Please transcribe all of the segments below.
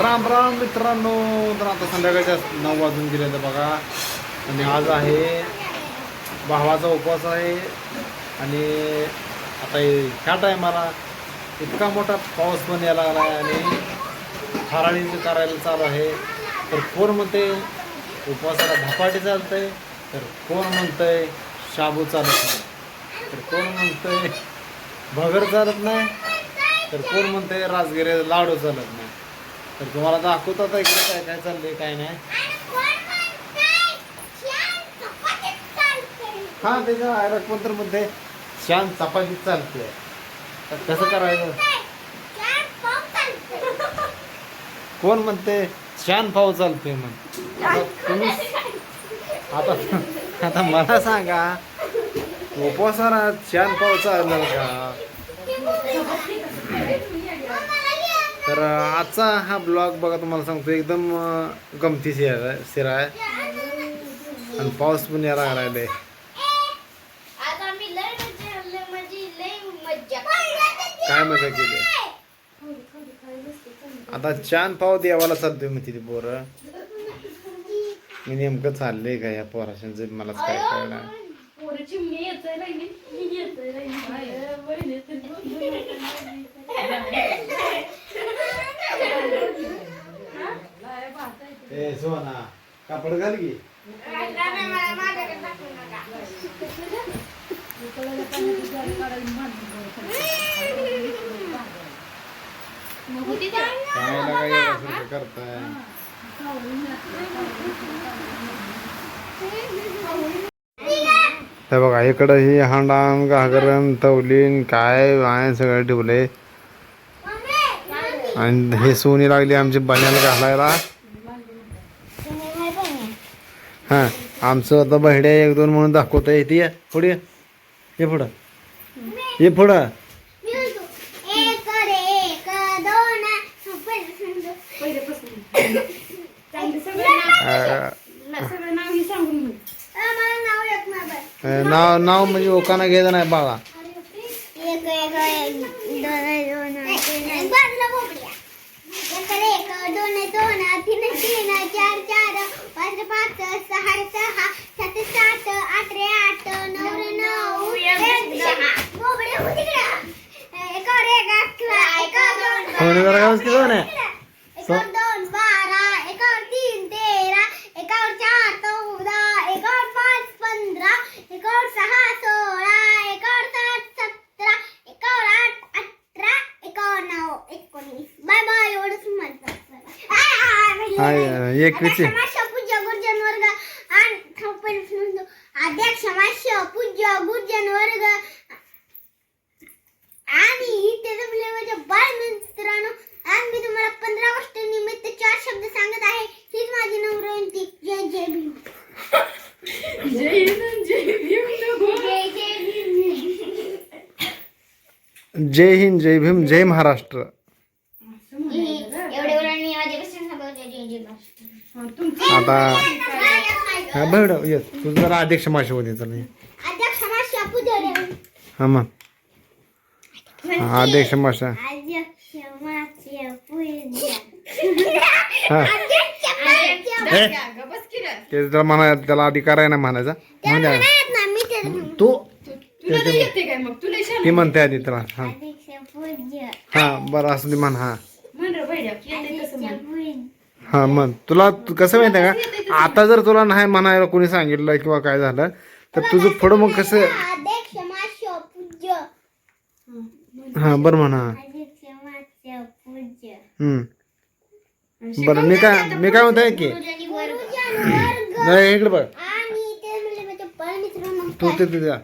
राम राम मित्रांनो तर आता संध्याकाळच्या नऊ वाजून गेलेलं बघा. आणि आज आहे भावाचा उपवास आहे. आणि आता हे- ह्या टायमाला इतका मोठा पाऊस पण यायला लागला आहे आणि फराळीचं करायला चालू आहे. तर कोण म्हणते उपवासाला धपाटे चालतंय? तर कोण म्हणतंय शाबू चालत नाही? तर कोण म्हणतंय भगर चालत नाही? तर कोण म्हणतंय राजगिरे लाडू चालत नाही? तर तुम्हाला दाखवतो आता इकडे काय काय चाललंय काय नाही. हा त्याच्या आयरक पण मध्ये म्हणते शान चपाती चालते. तर कसं करायचं? कोण म्हणते शान पाव चालते म्हण. आता तुम्ही आता आता मला सांगा उपवासाला शान पाव चालणार का? तर आजचा हा ब्लॉग बघा तुम्हाला सांगतो एकदम अं, गमतीशीर आहे शिर आहे. आणि पाऊस पण यायला लागलाय. आज आम्ही लय मजा लय लय मज्जा काय मजा केली? आता छान पाव देवाला चालतोय मग तिथे पोर. मी नेमकं चाललंय का या पोराशांचं मलाच काय कळणार ए सोना कापड घाल की. काय लागा करताय हे बघा इकडं ही हांडान घागरण तवलीन काय वाय सगळं ठेवले आणि हे सोनी लागली आमची बन्याला घालायला. हा आमचं आता बहिड्या एक दोन म्हणून दाखवत आहे ती पुढे ये. ये पुढं. ये पुढं. नाव नाव येत म्हणजे ओकाना घ्यायचं नाही बाळा एक एक एक दोन दोन तीन बाजूला बोबड्या एक एक दोन दोन तीन तीन चार चार पाच पाच सहा सहा सात सात आठ रे आठ नऊ रे नऊ एक दहा बोबड्या हो तिकडं एक एक अकरा एक दोन सोनी जरा नाही एकावर दोन बारा एकावर तीन तेरा एकावर चार चौदा एकावर पाच पंधरा एकावर सहा सोळा एकावर सात सतरा एकावर आठ अठरा एकावर नऊ एकोणीस बाय बाय एवढंच म्हणतात हाय, एकवीसची. पूज्य गुर्जन वर्ग आणि थांबून म्हणतो. अध्यक्ष माश्य पूज्य गुर्जन वर्ग आणि इथे जमले माझ्या बाळ मित्रांनो आज मी तुम्हाला पंधरा ऑगस्ट निमित्त चार शब्द सांगत आहे हीच माझी नम्रविनंती जय जय भीम जय जय भीम जय हिंद जय भीम जय महाराष्ट्र. आता हा बरं येस तुझं जरा अध्यक्ष माशी होते तर हा मग. हा, अध्यक्ष माशा हा. अध्यक्ष माश्य ए, ते जरा म्हणा त्याला अधिकार आहे ना म्हणायचा. म्हणून द्या ना मी ते तू ती म्हणते आधी त्याला हा. हा बरं असं ती म्हण हा. हा म्हण. तुला तू कसं माहिती आहे का? आता जर तुला नाही म्हणायला कोणी सांगितलं किंवा काय झालं तर तुझं पुढं मग कसं अध्यक्ष माश्य पूज्य हा बरं म्हणा अध्यक्ष माश्य पूज्य हम्म. बरं मी काय मी काय म्हणताय की गुरुजन वर्ग नाही इकडे बघ. ते तिथे जा.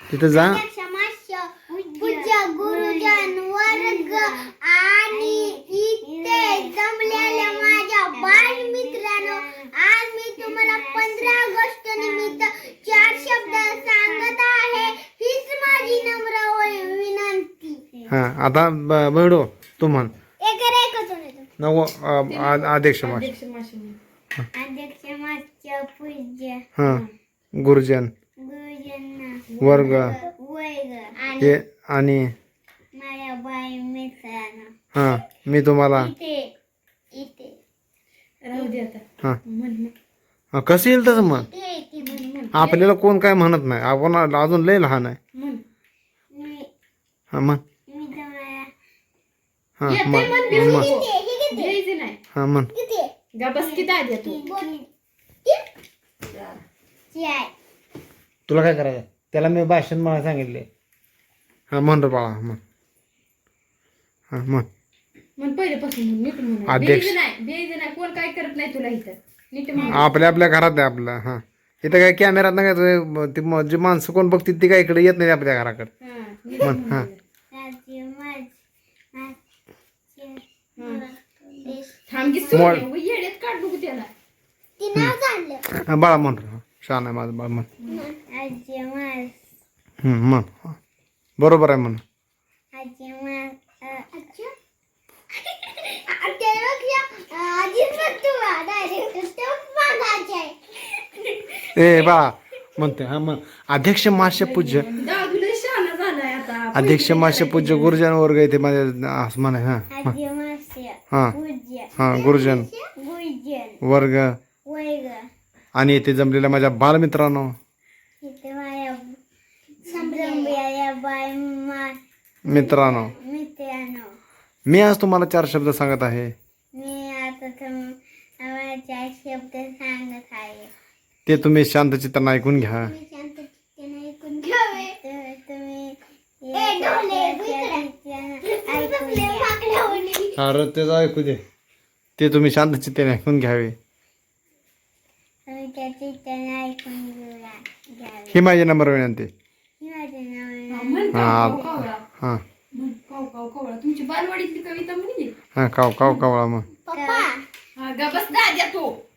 तिथे जा माश्य पूज्य गुरुजन वर्ग आणि इथे जमलेल्या माझ्या बालमित्रांनो आज मी तुम्हाला पंधरा ऑगस्ट निमित्त चार शब्द सांगत आहे. हीच माझी नम्र व- विनंती. हा आता ब- बहिडो तू म्हण. एक नव अध्यक्ष माश अध्यक्ष माश्य पूज्य. हा गुरुजन. गुरुजन वर्ग. वर्ग. आणि हे मी तुम्हाला इथे राहू दे आता. हा. म्हण म्हण. हा, कसं येईल तसं मग म्हण म्हण. आपल्याला कोण काय म्हणत नाही. आपण अजून लय लहान आहे. म्हण. मी हा म्हण. मी तुम्हाला हा येते म्हण म्हण बी म्हण. म्हण. किती आहे? हे किती आहे? द्यायचं नाही. हा म्हण. किती आहे? गा बस किती आधी तू. बोल. ती? ती आहे. तुला काय करायचं? त्याला मी भाषण मला सांगितले. हा म्हण रे बाळा म्हण. हा म्हण. म्हण पहिल्यापासून म्हण नीट म्हण अध्यक्ष. द्यायचं नाही द्यायचं नाही. कोण काय करत नाही तुला इथं. नीट म्हण आपल्या आपल्या घरात आहे आपलं हा. इथं काय कॅमेरात नाही काय ती म- जी माणसं कोण बघतील ती काय इकडे येत नाही आपल्या घराकडे. हा नीट म्हण. हा. हा. थांब की मोड. येड्यात काढ त्याला. हा, बाळा म्हण रे हा, छान आहे माझं बाळ म्हण. हम्म, हा. बरोबर आहे म्हण. ए बाळा म्हणते हा म्हण अध्यक्ष मास्य पूज्य. अध्यक्ष मास्य पूज्य गुरुजन वर्ग येते माझ्या असं म्हणा हा हा. हा गुरुजन. वर्ग. आणि इथे जमलेल्या माझ्या बालमित्रांनो. मित्रांनो. मी आज तुम्हाला चार शब्द सांगत आहे. मी आता आम्हाला शब्द सांगत आहे. ते तुम्ही शांत चित्तानं ऐकून घ्या. मी अरे त्याचं ऐकू दे. ते तुम्ही शांत चित्ताने ऐकून घ्यावे. ही माझी नंबर विनंती. हा, हा. हां तुमची बालवाडीतली कविता म्हणजे हां काव काव कावळा मग. पप्पा दाद्या तो.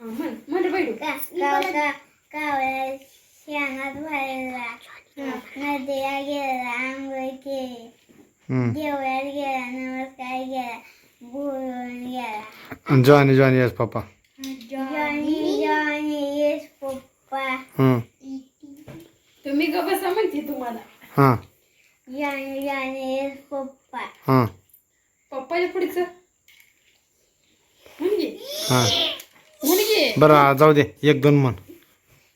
म्हण म्हण बैडू का का का कावळा शेणात भरला नदीला गेला आंघोळ केली. गेला नमस्कार गेला बोलून गेला. Johnny Johnny yes papa. Johnny Johnny. Yes papa. तुम्ही ग बसा म्हणते तुम्हाला. हां. जॉनी जॉनी येस पप्पा. हां. पप्पाच्या पुढचं. म्हणजे? हां. म्हणजे बरं जाऊ दे एक दोन म्हण.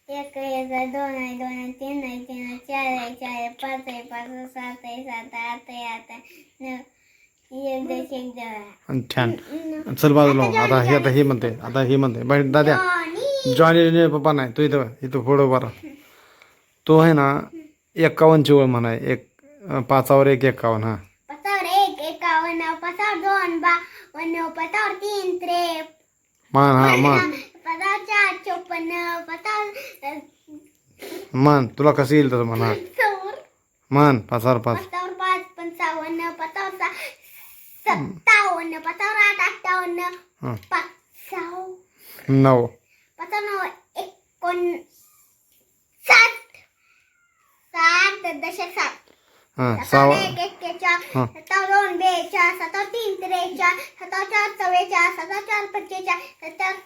एक एक दोन आहे दोन आहे तीन आहे तीन आहे चार आहे चार आहे पाच आहे पाच आहे सात आहे सात आहे आठ आहे आठ आहे नऊ. एक दश एक दहा. आणि छान. चल बाजूला हो. आता हे आता हे म्हणते आता हे म्हणते. बाई दाद्या जॉनी. पप्पा नाही तू इथं इथं पुढं बरं तो आहे ना एक्कावन्नची ओळ म्हणाय एक पाचावर एक एक्कावन्न हां. पसावर एक एकावन्न पसावर दोन बावन्न पसावर तीन त्रे. मान हां मान. पसावर चार चोपन्न पसावर मान तुला कसं येईल तसं म्हणा. चौर मान पाचावर पाच पसावर पाच पंचावन्न पसावर सहा सत्तावन्न पसावर आठ अठ्ठावन्न हां. पाच नऊ. पसावर नऊ एकोण सात. सात दशक सात. हां सत्तावन्न सहा. एक एक्केचाळ हां. सत्तावन्न दोन बेचाळ सत्तावन्न तीन त्रेचाळ सत्तावन्न चार चव्वेचाळ सत्तावन्न चार सत्तावन्न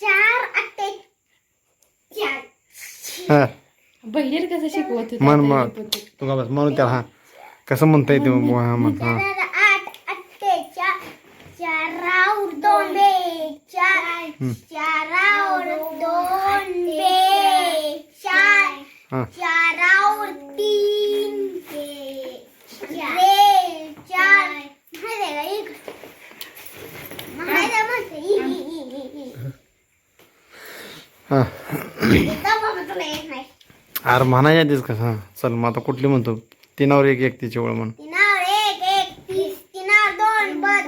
चार अठ्ठेचाळ हां. बहिणीला कसं शिकवत होता म्हण आता मग हे पोते. तू का बस म्हणून त्याला हां. कसं म्हणता येते मग हां म्हण हां. तर आठ अठ्ठेचाळ चारावर दोन बेचाळ चारावर दोन बेचाळ हां. चारावर तीन बेचाळ माहिती आहे का एक माहिती आहे म्हणते इ- इ- इ- इ- इ. हां. अरे म्हणायच्या आधीच कसं हां. चल मग आता कुठली म्हणतो? तीनावर एक एक तिची ओळ म्हण. तीनावर एक एक तीस तीनावर दोन बत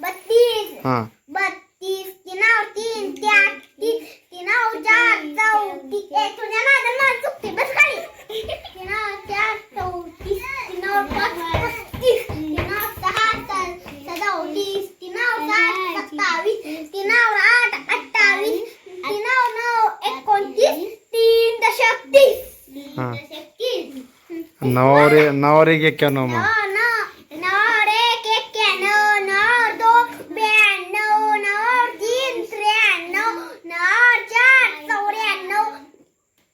बत्तीस. हां बत्तीस तीनावर तीन त्या तीस तीनावर चार चौतीस ए तुझ्या नादात मला चुकते बस खाली तीनावर चार चौतीस तीनावर पाच पस्तीस तीनावर सहा स- सदोतीस तीनावर सात सत्तावीस तीनावर आठ अठ्ठावीस तीनावर नऊ एकोणतीस तीन दशक तीस हां दशक तीस नवावर एक नवावर एक एक्क्याण्णव मग नऊ नऊ नऊ एक एक्क्याण्णव नऊ दोन ब्याण्णव नऊ तीन त्र्याण्णव नऊ चार चौऱ्याण्णव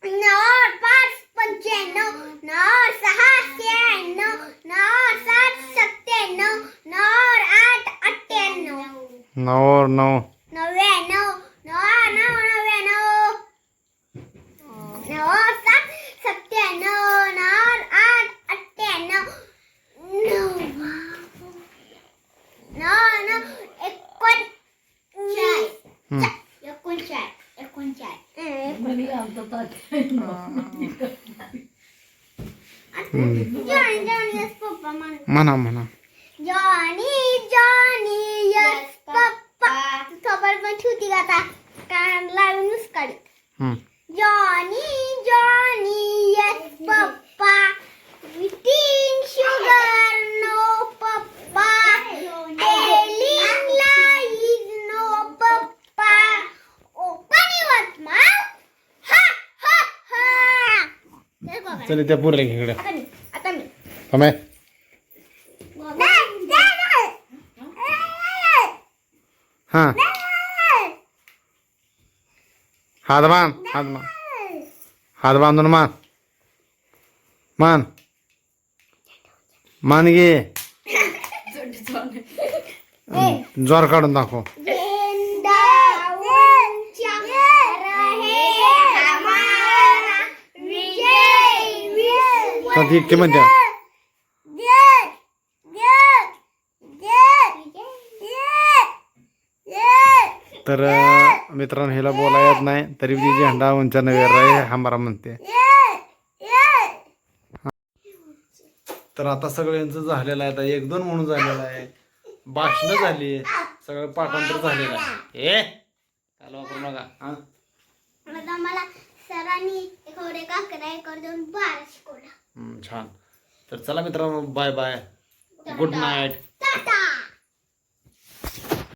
नऊ पाच पंच्याण्णव नऊ सहा शहाण्णव नऊ सात सत्त्याण्णव नऊ आठ अठ्ठ्याण्णव नवावर नऊ अठ्ठ्याण्णव सात सत्त्याण्णव नऊ आठ अठ्ठ्याण्णव नव्वद नऊ नऊ एकोणचाळीस हम्म. एकोणचाळीस एकोणचाळीस म्हणे आमचं तात्या. जॉनी जॉनी यस पप्पा म्हण म्हणा. जॉनी जॉनी यस पप्पा. खबर पण ठेवती का आता? कान लावून हम्म. Johnny Johnny yes papa. Eating sugar no papa. Telling lies no papa. Open your mouth ha ha ha चल त्या पुरल्या इकडे. आता मी आता मी थांबाय हा हात बांध हात बांध हात बांधून मान मान मान घे ज्वर काढून दाखव तर ती एकटी म्हणते तर मित्रांनो हिला बोला येत नाही. तरी ती झेंडा उंचा नव्हे रे हमारा म्हणते. तर आता सगळं यांचं झालेलं आहे. आता एक दोन म्हणून झालेलं आहे. भाषणं झाली सगळं पाठांतर झालेलं आहे. ए चालू वापरू नका. हा? छान. तर चला मित्रांनो बाय बाय गुड नाईट